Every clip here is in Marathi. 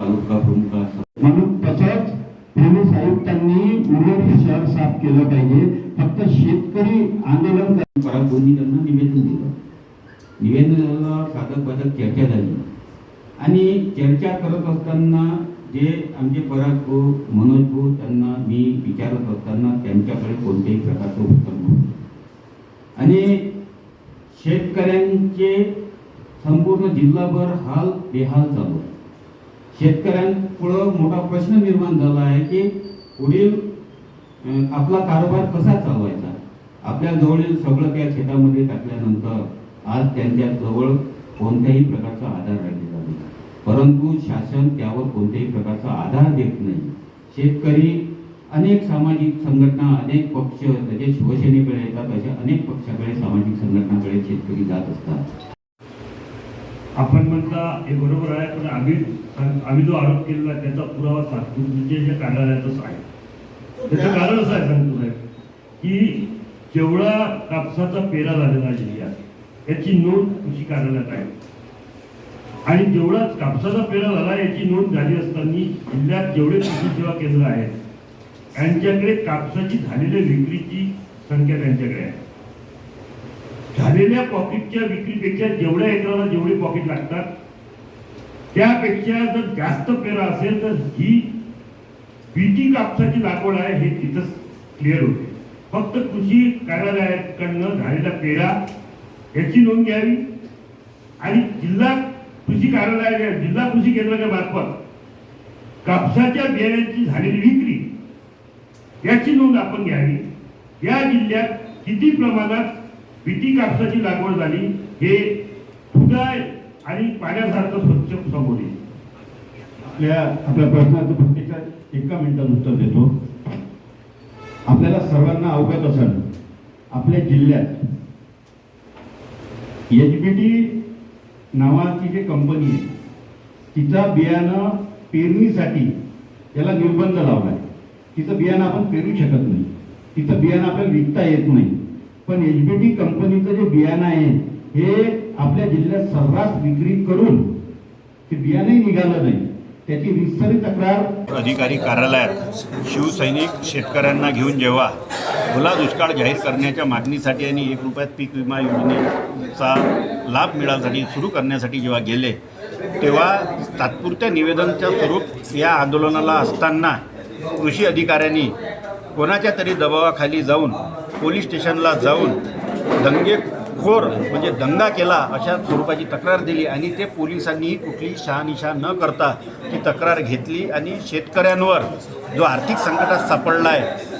तालुका प्रमुख म्हणून तसंच पोलीस आयुक्तांनी उर्वरित शहर साफ केलं पाहिजे. फक्त शेतकरी आंदोलन कर- पराग त्यांना निवेदन दिलं. निवेदनाला साधक बाधक चर्चा झाली. आणि चर्चा करत असताना जे आमचे पराग भाऊ मनोज भाऊ त्यांना मी विचारत असताना त्यांच्याकडे कोणत्याही प्रकारचं उत्तर नव्हतं. आणि शेतकऱ्यांचे संपूर्ण जिल्हाभर हाल बेहाल चालू आहे शेतकऱ्यांपुढं मोठा प्रश्न निर्माण झाला आहे की पुढील आपला कारभार कसा चालवायचा? आपल्या जवळील सगळं त्या शेतामध्ये टाकल्यानंतर आज त्यांच्या जवळ कोणत्याही प्रकारचा आधार राहिलेला नाही. परंतु शासन त्यावर कोणत्याही प्रकारचा आधार देत नाही. शेतकरी अनेक सामाजिक संघटना अनेक पक्ष त्याचे शिवसेनेकडे येतात अशा अनेक पक्षाकडे सामाजिक संघटनाकडे शेतकरी जात असतात. आपण म्हणता हे बरोबर आहे पण आम्ही आम्ही जो आरोप केलेला आहे त्याचा पुरावा सातपूर म्हणजे जे कार्यालयातच आहे. त्याचं कारण असं आहे सांगतो साहेब की जेवढा कापसाचा पेरा झालेला जिल्ह्यात याची नोंद कृषी कार्यालयात आहे. आणि जेवढा कापसाचा पेरा झाला याची नोंद झाली असताना जिल्ह्यात जेवढे कृषी सेवा केंद्र आहेत यांच्याकडे कापसाची झालेल्या विक्रीची संख्या त्यांच्याकडे आहे. झालेल्या पॉकेटच्या विक्रीपेक्षा जेवढ्या एकराला जेवढे पॉकेट लागतात त्यापेक्षा जर जास्त पेरा असेल तर ही बीटी कापसाची लागवड आहे हे तिथंच क्लिअर होते. फक्त कृषी कार्यालयाकडनं झालेला पेरा याची नोंद घ्यावी. आणि जिल्हा कृषी कार्यालय जिल्हा कृषी केंद्राच्या मार्फत कापसाच्या बियाण्यांची झालेली विक्री याची नोंद आपण घ्यावी. या जिल्ह्यात किती प्रमाणात बीटी कापसाची लागवड झाली हे हृदय आणि पाण्यासारखं स्वच्छ समोर येईल. आपल्या आपल्या प्रश्नाचं फक्त एका- एका मिनिटात उत्तर देतो. आपल्याला सर्वांना अवगत असेल आपल्या जिल्ह्यात एच बी टी नावाची जी कंपनी आहे तिचा बियाणं पेरणीसाठी त्याला निर्बंध लावला आहे तिचं बियाणं आपण पेरू शकत नाही. तिचं बियाणं आपल्याला विकता येत नाही. पण एच बी टी कंपनीचं जे बियाणं आहे हे आपल्या जिल्ह्यात सर्रास विक्री करून ते बियाणंही निघालं नाही. त्याची विस्तरित तक्रार अधिकारी कार्यालयात शिवसैनिक शेतकऱ्यांना घेऊन जेव्हा ओला दुष्काळ जाहीर करण्याच्या मागणीसाठी आणि एक रुपयात पीक विमा योजनेचा लाभ मिळासाठी सुरू करण्यासाठी जेव्हा गेले तेव्हा तात्पुरत्या निवेदनच्या स्वरूप या आंदोलनाला असताना कृषी अधिकाऱ्यांनी कोणाच्या तरी दबावाखाली जाऊन पोलीस स्टेशनला जाऊन दंगेखोर म्हणजे दंगा केला अशा स्वरूपाची तक्रार दिली आणि ते पोलिसांनी कुठलीही शहानिशा न करता ती तक्रार घेतली आणि शेतकऱ्यांवर जो आर्थिक संकटात सापडला आहे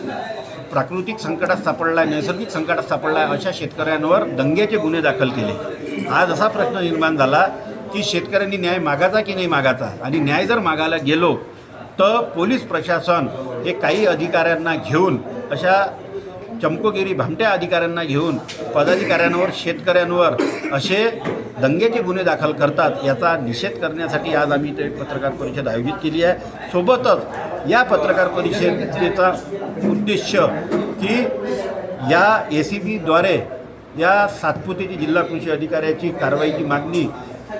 प्राकृतिक संकटात सापडला आहे नैसर्गिक संकटात सापडला आहे अशा शेतकऱ्यांवर दंग्याचे गुन्हे दाखल केले. आज असा प्रश्न निर्माण झाला की शेतकऱ्यांनी न्याय मागायचा की नाही मागायचा? आणि न्याय जर मागायला गेलो तर पोलीस प्रशासन हे काही अधिकाऱ्यांना घेऊन अशा चमकोगिरी भामट्या अधिकाऱ्यांना घेऊन पदाधिकाऱ्यांवर शेतकऱ्यांवर असे दंगेचे गुन्हे दाखल करतात याचा निषेध करण्यासाठी आज आम्ही ते पत्रकार परिषद आयोजित केली आहे. सोबतच या पत्रकार परिषदेचा उद्देश की या ए सी बीद्वारे या सातपुतेची जिल्हा कृषी अधिकाऱ्याची कारवाईची मागणी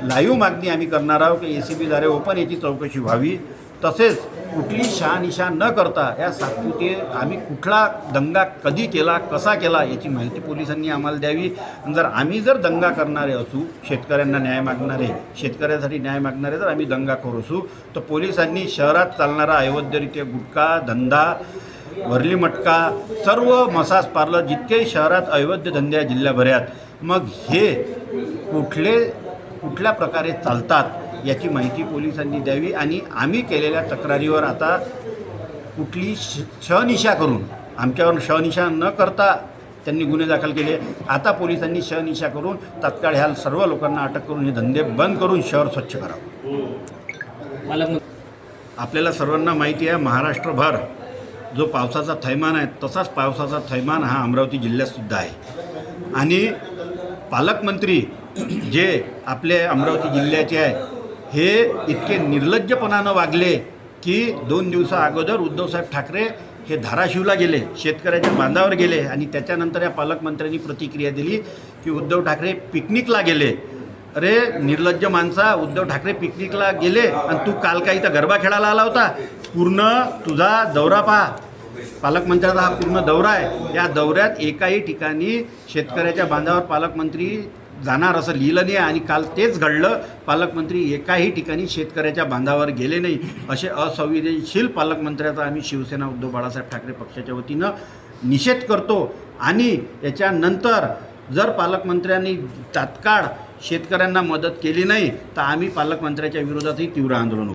लाईव्ह मागणी आम्ही करणार आहोत की ए सी बीद्वारे ओपन याची चौकशी व्हावी. तसेच कुठली शहानिशा न करता या सातपुते आम्ही कुठला दंगा कधी केला कसा केला याची माहिती पोलिसांनी आम्हाला द्यावी. जर आम्ही जर दंगा करणारे असू शेतकऱ्यांना न्याय मागणारे शेतकऱ्यासाठी न्याय मागणारे जर आम्ही दंगाखोर असू तर पोलिसांनी शहरात चालणारा अयोध्यरित्या गुटखा धंदा वरली मटका सर्व मसाज पार्लर जितके शहरात अवैध धंदे आहे जिल्ह्याभरात मग हे कुठले कुठल्या प्रकारे चालतात याची माहिती पोलिसांनी द्यावी आणि आम्ही केलेल्या तक्रारीवर आता कुठली श शहनिशा करून आमच्यावर शहनिशा न करता त्यांनी गुन्हे दाखल केले. आता पोलिसांनी शहनिशा करून तात्काळ ह्या सर्व लोकांना अटक करून हे धंदे बंद करून शहर स्वच्छ करावं. आपल्याला सर्वांना माहिती आहे महाराष्ट्रभर जो पावसाचा थैमान आहे तसाच पावसाचा थैमान हा अमरावती जिल्ह्यातसुद्धा आहे. आणि पालकमंत्री जे आपले अमरावती जिल्ह्याचे आहे हे इतके निर्लज्जपणानं वागले की दोन दिवसा अगोदर उद्धवसाहेब ठाकरे हे धाराशिवला गेले शेतकऱ्याच्या बांधावर गेले आणि त्याच्यानंतर या पालकमंत्र्यांनी प्रतिक्रिया दिली की उद्धव ठाकरे पिकनिकला गेले. अरे निर्लज्ज माणसा उद्धव ठाकरे पिकनिकला गेले आणि तू काल काही तर गरबा खेळायला आला होता. पूर्ण तुझा दौरा पहा. पालकमंत्र्याचा हा पूर्ण दौरा आहे. या दौऱ्यात एकाही ठिकाणी शेतकऱ्याच्या बांधावर पालकमंत्री जाणार असं लिहिलं नाही आणि काल तेच घडलं. पालकमंत्री एकाही ठिकाणी शेतकऱ्याच्या बांधावर गेले नाही. असे असंवेदनशील पालकमंत्र्याचा आम्ही शिवसेना उद्धव बाळासाहेब ठाकरे पक्षाच्या वतीनं निषेध करतो. आणि याच्यानंतर जर पालकमंत्र्यांनी तात्काळ शेतकऱ्यांना मदत केली नाही तर आम्ही पालकमंत्र्याच्या विरोधातही तीव्र आंदोलन